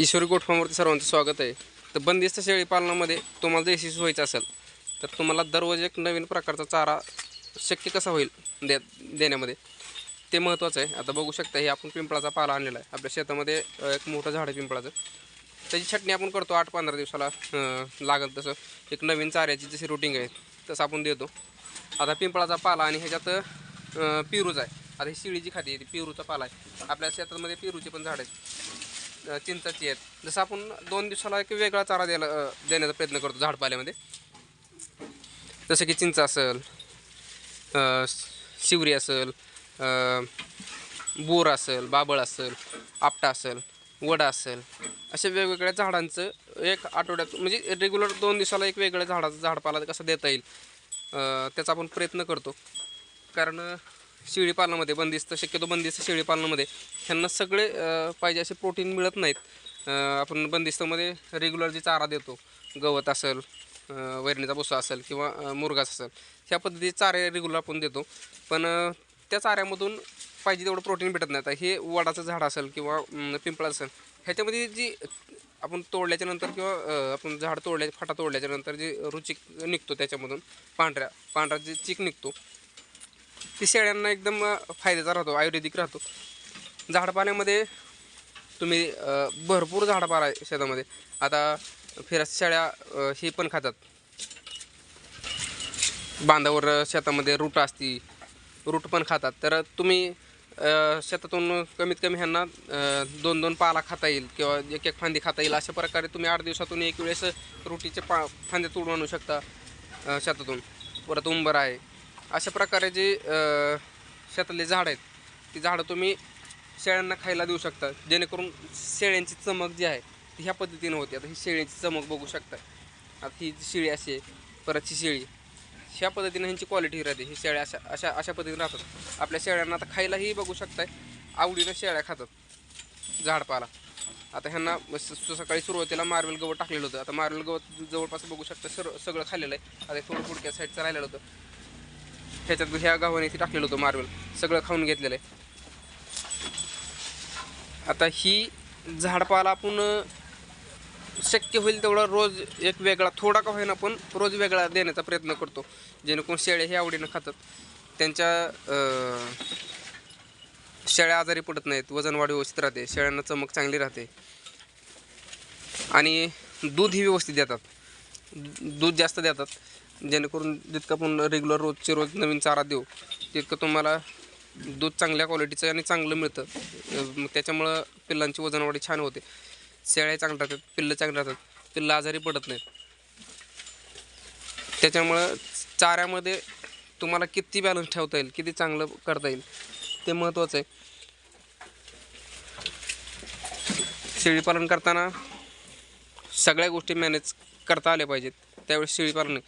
ईश्वरी गोठफार्मवरती सर्वांचं स्वागत आहे. तर बंदिस्त शेळी पालनामध्ये तुम्हाला जर यशस्वी व्हायचं असेल तर तुम्हाला दररोज एक नवीन प्रकारचा चारा शक्य कसा होईल दे देण्यामध्ये? ते महत्त्वाचं आहे. आता बघू शकता हे आपण पिंपळाचा पाला आणलेला आहे. आपल्या शेतामध्ये एक मोठं झाड आहे पिंपळाचं. त्याची छटणी आपण करतो आठ पंधरा दिवसाला लागत लागेल तसं. एक नवीन चाऱ्याची जशी रुटीन आहे तसं आपण देतो. आता पिंपळाचा पाला आणि ह्याच्यात अ, पेरूच आहे. आता ही शिळी जी खाते ती पेरूचा पाला आहे. आपल्या शेतामध्ये पेरूचे पण झाड आहेत. चिंचाची आहेत. जसं आपण दोन दिवसाला एक वेगळा चारा द्यायला देण्याचा प्रयत्न करतो झाडपाल्यामध्ये. जसं की चिंच असेल शिवरी असेल बोर असेल बाबळ असेल आपटा असेल वडा असेल अशा वेगवेगळ्या झाडांचं एक आठवड्यात म्हणजे रेग्युलर दोन दिवसाला एक वेगळं झाडाचं झाडपाला कसं देता येईल त्याचा आपण प्रयत्न करतो. कारण शेळी पालनामध्ये बंदिस्त शक्यतो बंदिस्त शेळीपालनामध्ये ह्यांना सगळे पाहिजे असे प्रोटीन मिळत नाहीत. आपण बंदिस्तमध्ये रेग्युलर जे चारा देतो गवत असेल वैरणीचा भुसा असेल किंवा मुरगाच असेल ह्या पद्धतीचे चारे रेग्युलर आपण देतो. पण त्या चाऱ्यामधून पाहिजे तेवढं प्रोटीन भेटत नाही. आता हे वडाचं झाड असेल किंवा पिंपळ असेल ह्याच्यामध्ये जी आपण तोडल्याच्या नंतर किंवा आपण झाड तोडल्या फाटा तोडल्याच्या नंतर जे रुचिक निघतो त्याच्यामधून पांढऱ्या पांढरा जे चिक निघतो ती शेळ्यांना एकदम फायद्याचा राहतो आयुर्वेदिक राहतो. झाडपाण्यामध्ये तुम्ही भरपूर झाडपाला आहे शेतामध्ये. आता फिरास शेळ्या हे पण खातात. बांधावर शेतामध्ये रूट असती रूट पण खातात. तर तुम्ही शेतातून कमीत कमी ह्यांना दोन दोन पाला खाता येईल किंवा एक एक फांदी खाता येईल. अशा प्रकारे तुम्ही आठ दिवसातून एक वेळेस रोटीचे पा फांदे तोडून आणू शकता शेतातून. परत उंबर आहे. अशा प्रकारे जे शेतातले झाड आहेत ती झाडं तुम्ही शेळ्यांना खायला देऊ शकता. जेणेकरून शेळ्यांची चमक जी आहे ती ह्या पद्धतीनं होते. आता ही शेळ्यांची चमक बघू शकता. आता ही शेळी अशी आहे परत ही शेळी ह्या पद्धतीनं ह्यांची क्वालिटी राहते. ही शेळ्या अशा अशा अशा पद्धतीने राहतात. आपल्या शेळ्यांना आता खायलाही बघू शकताय. आवडीनं शेळ्या खातात झाडपाला आता ह्यांना स- स- सकाळी सुरुवातीला मार्वेल गवत टाकलेलं होतं. आता मार्वेल गवत जवळपास बघू शकता सर सगळं खाल्लेलं आहे. आता हे थोडं पुढच्या साईडचं राहिलेलं होतं. ह्याच्यात ह्या गावाने इथे टाकलेलं होतं मार्बल. सगळं खाऊन घेतलेलं आहे. आता ही झाडपाला आपण शक्य होईल तेवढा रोज एक वेगळा थोडा का होईना पण रोज वेगळा देण्याचा प्रयत्न करतो. जेणेकरून शेळ्या हे आवडीनं खातात. त्यांच्या शेळ्या आजारी पडत नाहीत वजन वाढ व्यवस्थित राहते शेळ्यांना चमक चांगली राहते. आणि दूध ही व्यवस्थित देतात. दूध जास्त देतात. जेणेकरून जितकं आपण रेग्युलर रोजचे रोज नवीन चारा देऊ तितकं तुम्हाला दूध चांगल्या क्वालिटीचं आणि चांगलं मिळतं. त्याच्यामुळं पिल्लांची वजनवाढी छान होते. शेळ्या चांगल्या राहतात पिल्लं चांगली राहतात पिल्लं आजारी पडत नाहीत. त्याच्यामुळं चाऱ्यामध्ये तुम्हाला किती बॅलन्स ठेवता येईल किती चांगलं करता येईल ते महत्त्वाचं आहे. शेळीपालन करताना सगळ्या गोष्टी मॅनेज करता आल्या पाहिजेत. त्यावेळेस शेळीपालन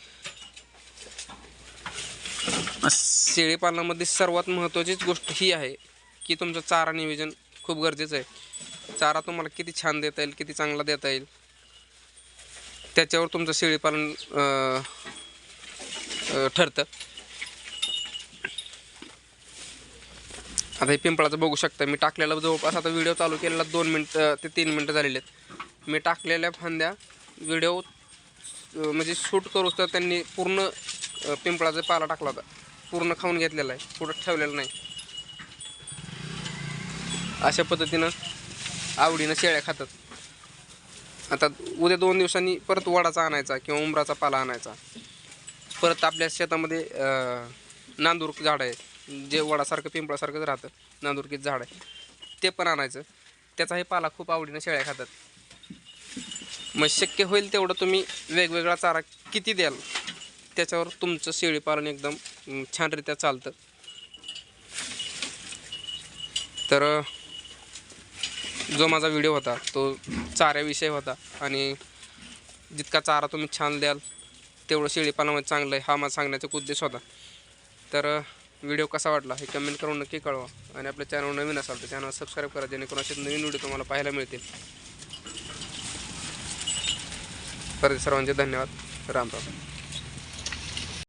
शेळीपालनामध्ये सर्वात महत्त्वाचीच गोष्ट ही आहे की तुमचं चारा नियोजन खूप गरजेचं आहे. चारा तुम्हाला किती छान देता येईल किती चांगला देता येईल. त्याच्यावर तुमचं शेळीपालन ठरतं. आता हे पिंपळाचं बघू शकता मी टाकलेला जवळपास आता व्हिडिओ चालू केलेला दोन मिनटं ते तीन मिनटं झालेले आहेत. मी टाकलेल्या फांद्या व्हिडिओ म्हणजे शूट करूच तर त्यांनी पूर्ण पिंपळाचा पाला टाकला होता. पूर्ण खाऊन घेतलेला आहे. पुढं ठेवलेलं नाही. अशा पद्धतीनं आवडीनं शेळ्या खातात. आता उद्या दोन दिवसांनी परत वडाचा आणायचा किंवा उमराचा पाला आणायचा. परत आपल्या शेतामध्ये नांदूर झाड आहे. जे वडासारखं पिंपळासारखंच राहतं. नांदुरकीच झाड आहे. ते पण आणायचं. त्याचाही पाला खूप आवडीनं शेळ्या खातात. मग शक्य होईल तेवढं तुम्ही वेगवेगळा चारा किती द्याल त्याच्यावर तुमचं शेळीपालन एकदम छानरित्या चालतं. तर जो माझा व्हिडिओ होता तो चाऱ्याविषयी होता आणि जितका चारा तुम्ही छान द्याल तेवढं शेळीपालनामध्ये चांगलं आहे हा माझा सांगण्याचा उद्देश होता. तर व्हिडिओ कसा वाटला हे कमेंट करून नक्की कळवा आणि आपल्या चॅनल नवीन असाल तर चॅनल सबस्क्राईब करा जेणेकरून असे नवीन व्हिडिओ तुम्हाला पाहायला मिळतील. तर सर्वांचे धन्यवाद. राम राम.